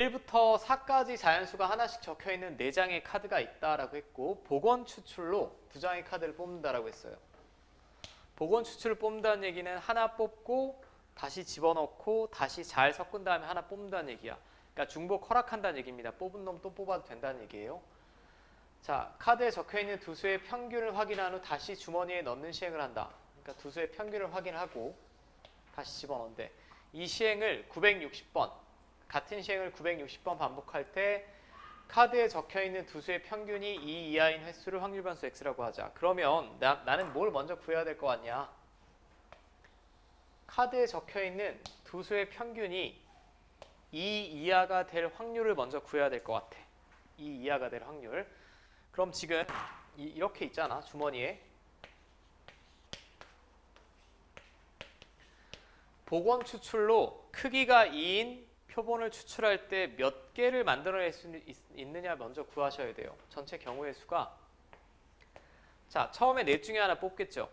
1부터 4까지 자연수가 하나씩 적혀 있는 4장의 카드가 있다라고 했고 복원 추출로 두 장의 카드를 뽑는다라고 했어요. 복원 추출을 뽑는다는 얘기는 하나 뽑고 다시 집어넣고 다시 잘 섞은 다음에 하나 뽑는다는 얘기야. 그러니까 중복 허락한다는 얘기입니다. 뽑은 놈 또 뽑아도 된다는 얘기예요. 자, 카드에 적혀 있는 두 수의 평균을 확인한 후 다시 주머니에 넣는 시행을 한다. 그러니까 두 수의 평균을 확인하고 다시 집어넣는데 이 시행을 960번 같은 시행을 960번 반복할 때 카드에 적혀 있는 두 수의 평균이 2 이하인 횟수를 확률 변수 x라고 하자. 그러면 나, 나는 뭘 먼저 구해야 될 것 같냐? 카드에 적혀 있는 두 수의 평균이 2 이하가 될 확률을 먼저 구해야 될 것 같아. 2 이하가 될 확률. 그럼 지금 이- 이렇게 있잖아 주머니에 복원 추출로 크기가 2인 표본을 추출할 때 몇 개를 만들어낼 수 있, 있느냐 먼저 구하셔야 돼요. 전체 경우의 수가 자 처음에 넷 중에 하나 뽑겠죠.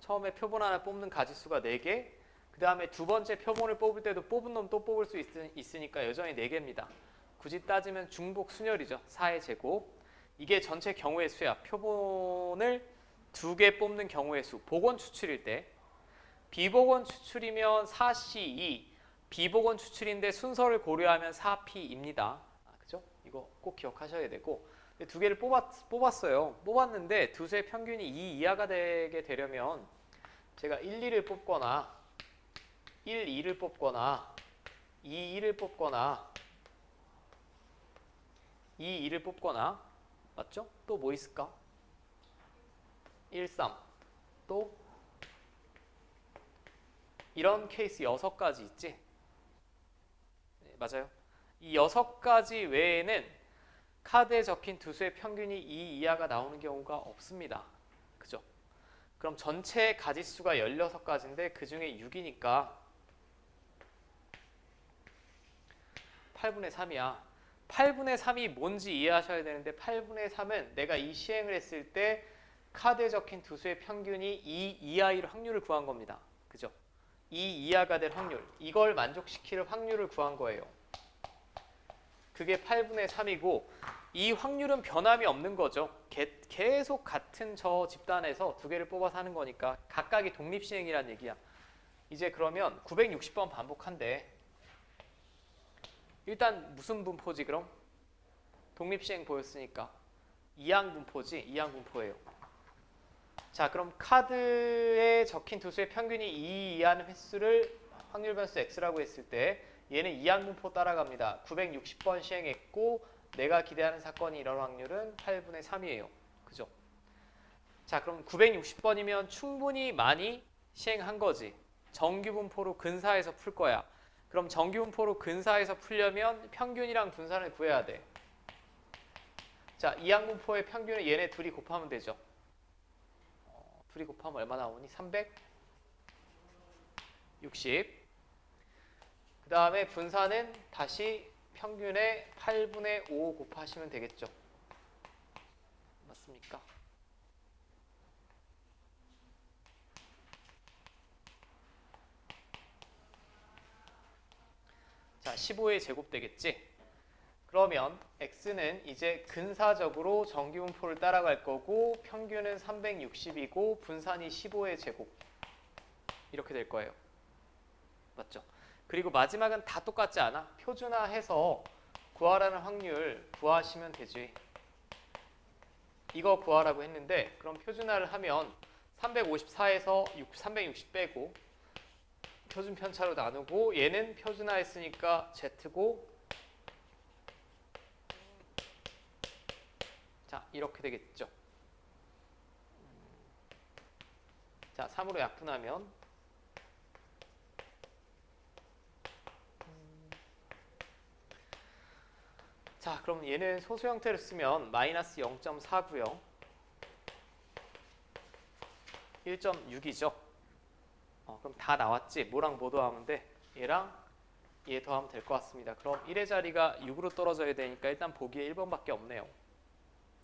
처음에 표본 하나 뽑는 가지수가 4개 그 다음에 두 번째 표본을 뽑을 때도 뽑은 놈 또 뽑을 수 있, 있으니까 여전히 4개입니다. 굳이 따지면 중복 순열이죠. 4의 제곱 이게 전체 경우의 수야. 표본을 두 개 뽑는 경우의 수. 복원 추출일 때 비복원 추출이면 4C2, 비복원 추출인데 순서를 고려하면 4P입니다. 아, 그죠? 이거 꼭 기억하셔야 되고 두 개를 뽑았, 뽑았어요. 뽑았는데 두 수의 평균이 2 이하가 되게 되려면 제가 1, 2를 뽑거나 1, 2를 뽑거나 2, 1을 뽑거나 2, 2를 뽑거나 맞죠? 또 뭐 있을까? 1, 3. 또 이런 케이스 여섯 가지 있지? 네, 맞아요. 이 여섯 가지 외에는 카드에 적힌 두 수의 평균이 2 이하가 나오는 경우가 없습니다. 그죠? 그럼 전체 가지수가 16가지인데 그 중에 6이니까 8분의 3이야. 8분의 3이 뭔지 이해하셔야 되는데 8분의 3은 내가 이 시행을 했을 때 카드에 적힌 두 수의 평균이 2 이하일 확률을 구한 겁니다. 그죠? 2 이하가 될 확률. 이걸 만족시킬 확률을 구한 거예요. 그게 8분의 3이고 이 확률은 변함이 없는 거죠. 개- 계속 같은 저 집단에서 두 개를 뽑아서 하는 거니까 각각이 독립시행이라는 얘기야. 이제 그러면 960번 반복한대. 일단 무슨 분포지 그럼? 독립시행 보였으니까 이항 분포지 이항 분포예요. 자 그럼 카드에 적힌 두 수의 평균이 2 이하는 횟수를 확률 변수 x라고 했을 때 얘는 이항 분포 따라갑니다. 960번 시행했고 내가 기대하는 사건이 일어날 확률은 8분의 3이에요. 그죠? 자 그럼 960번이면 충분히 많이 시행한 거지. 정규 분포로 근사해서 풀 거야. 그럼 정규 분포로 근사해서 풀려면 평균이랑 분산을 구해야 돼. 자, 이항 분포의 평균을 얘네 둘이 곱하면 되죠. 어, 둘이 곱하면 얼마 나오니? 360. 그 다음에 분산은 다시 평균의 8분의 5 곱하시면 되겠죠. 맞습니까? 자, 15의 제곱 되겠지? 그러면 x는 이제 근사적으로 정기분포를 따라갈 거고 평균은 360이고 분산이 15의 제곱 이렇게 될 거예요. 맞죠? 그리고 마지막은 다 똑같지 않아? 표준화해서 구하라는 확률 구하시면 되지. 이거 구하라고 했는데 그럼 표준화를 하면 354에서 360 빼고 표준 편차로 나누고 얘는 표준화했으니까 z고 자 이렇게 되겠죠. 자 3으로 약분하면 자 그럼 얘는 소수 형태를 쓰면 마이너스 0.4고요. 1.6이죠. 어, 그럼 다 나왔지? 뭐랑 뭐 더하면 돼? 얘랑 얘 더하면 될 것 같습니다. 그럼 1의 자리가 6으로 떨어져야 되니까 일단 보기에 1번밖에 없네요.